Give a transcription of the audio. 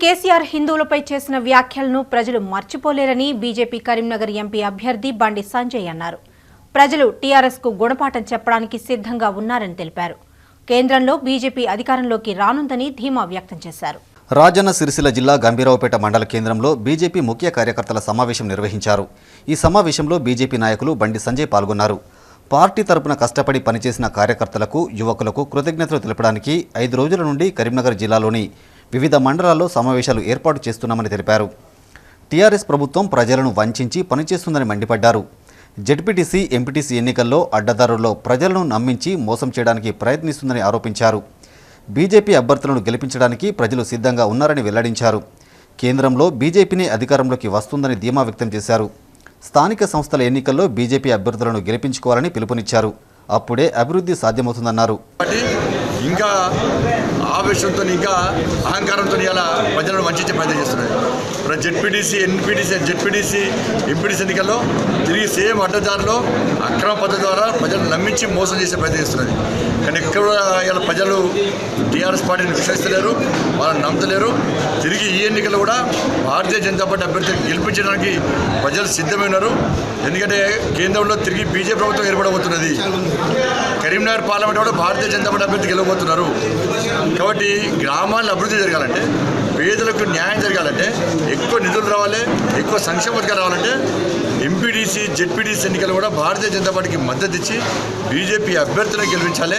కేసీఆర్ హిందువులపై చేసిన వ్యాఖ్యలను ప్రజలు మర్చిపోలేరని బీజేపీ కరీంనగర్ ఎంపీ అభ్యర్థి బండి సంజయ్ అన్నారు. ప్రజలు టీఆర్ఎస్కు గుణపాఠం చెప్పడానికి సిద్ధంగా ఉన్నారని తెలిపారు. కేంద్రంలో బీజేపీ అధికారంలోకి రానుందని ధీమా వ్యక్తం చేశారు. రాజన్న సిరిసిల్ల జిల్లా గంభీరావుపేట మండల కేంద్రంలో బీజేపీ ముఖ్య కార్యకర్తల సమావేశం నిర్వహించారు. ఈ సమావేశంలో బీజేపీ నాయకులు బండి సంజయ్ పాల్గొన్నారు. పార్టీ తరపున కష్టపడి పనిచేసిన కార్యకర్తలకు యువకులకు కృతజ్ఞతలు తెలపడానికి ఐదు రోజుల నుండి కరీంనగర్ జిల్లాలోని వివిధ మండలాల్లో సమావేశాలు ఏర్పాటు చేస్తున్నామని తెలిపారు. టీఆర్ఎస్ ప్రభుత్వం ప్రజలను వంచించి పనిచేస్తుందని మండిపడ్డారు. జెడ్పీటీసీ ఎంపీటీసీ ఎన్నికల్లో అడ్డదారుల్లో ప్రజలను నమ్మించి మోసం చేయడానికి ప్రయత్నిస్తుందని ఆరోపించారు. బీజేపీ అభ్యర్థులను గెలిపించడానికి ప్రజలు సిద్ధంగా ఉన్నారని వెల్లడించారు. కేంద్రంలో బీజేపీని అధికారంలోకి వస్తుందని ధీమా వ్యక్తం చేశారు. స్థానిక సంస్థల ఎన్నికల్లో బీజేపీ అభ్యర్థులను గెలిపించుకోవాలని పిలుపునిచ్చారు. అప్పుడే అభివృద్ధి సాధ్యమవుతుందన్నారు. ఇంకా ఆవేశంతో ఇంకా అహంకారంతో ఇలా ప్రజలను వంచే ప్రయత్నం చేస్తున్నాయి. ఇప్పుడు జెడ్పీటీసీ ఎన్పీటీసీ జెడ్పీటీసీ ఎంపీటీసీ ఎన్నికల్లో తిరిగి సేమ్ అడ్డదారిలో అక్రమ పద్ధతి ద్వారా ప్రజలను నమ్మించి మోసం చేసే ప్రయత్నం చేస్తున్నది. కానీ ఎక్కడ ఇలా ప్రజలు టీఆర్ఎస్ పార్టీని విశ్వసిస్తలేరు వాళ్ళని నమ్మతలేరు. తిరిగి ఈ ఎన్నికలు కూడా భారతీయ జనతా పార్టీ అభ్యర్థిని గెలిపించడానికి ప్రజలు సిద్ధమైనారు ఎందుకంటే కేంద్రంలో తిరిగి బీజేపీ ప్రభుత్వం ఏర్పడబోతున్నది. కరీంనగర్ పార్లమెంట్ కూడా భారతీయ జనతా పార్టీ అభ్యర్థి గెలవబోతున్నారు. కాబట్టి గ్రామాలను అభివృద్ధి జరగాలంటే పేదలకు న్యాయం జరగాలంటే ఎక్కువ నిధులు రావాలి ఎక్కువ సంక్షేమ పథకాలు రావాలంటే ఎంపీడీసీ జెడ్పీడీసీ ఎన్నికలు కూడా భారతీయ జనతా పార్టీకి మద్దతు ఇచ్చి బీజేపీ అభ్యర్థులను గెలిపించాలి.